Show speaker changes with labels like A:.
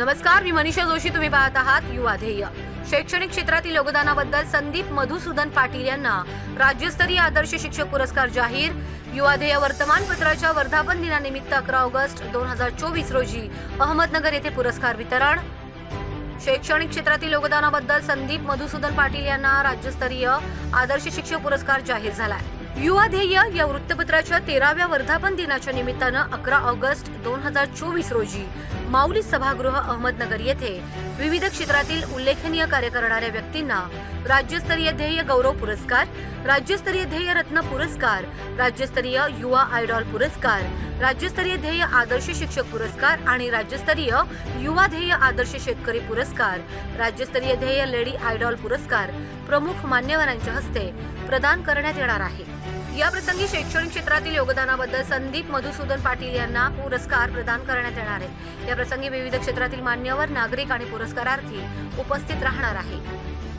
A: नमस्कार मी मनीषा जोशी. तुम्ही पाहत आहात युवा ध्येय शैक्षणिक क्षेत्रातील योगदानाबद्दल संदीप मधुसूदन पाटील यांना राज्यस्तरीय आदर्श शिक्षक पुरस्कार जाहीर. युवा ध्येय वर्तमानपत्राच्या वर्धापन दिनानिमित्त अकरा ऑगस्ट दोन हजार चोवीस रोजी अहमदनगर येथे पुरस्कार वितरण. शैक्षणिक क्षेत्रातील योगदानाबद्दल संदीप मधुसूदन पाटील यांना राज्यस्तरीय आदर्श शिक्षक पुरस्कार जाहीर झालाय. युवा ध्येय या वृत्तपत्राच्या तेराव्या वर्धापन दिनाच्या निमित्तानं अकरा ऑगस्ट दोन हजार चोवीस रोजी माऊली सभागृह अहमदनगर येथे विविध क्षेत्रातील उल्लेखनीय कार्य करणाऱ्या व्यक्तींना राज्यस्तरीय ध्येय गौरव पुरस्कार राज्यस्तरीय ध्येय रत्न पुरस्कार राज्यस्तरीय युवा आयडॉल पुरस्कार राज्यस्तरीय ध्येय आदर्श शिक्षक पुरस्कार आणि राज्यस्तरीय युवा ध्येय आदर्श शेतकरी पुरस्कार राज्यस्तरीय ध्येय लेडी आयडॉल पुरस्कार प्रमुख मान्यवरांच्या हस्ते प्रदान करण्यात येणार आहे. या प्रसंगी शैक्षणिक क्षेत्रातील योगदानाबद्दल संदीप मधुसूदन पाटील यांना पुरस्कार प्रदान करण्यात येणार आहे. या प्रसंगी विविध क्षेत्रातील मान्यवर नागरिक आणि पुरस्कारार्थी उपस्थित राहणार आहे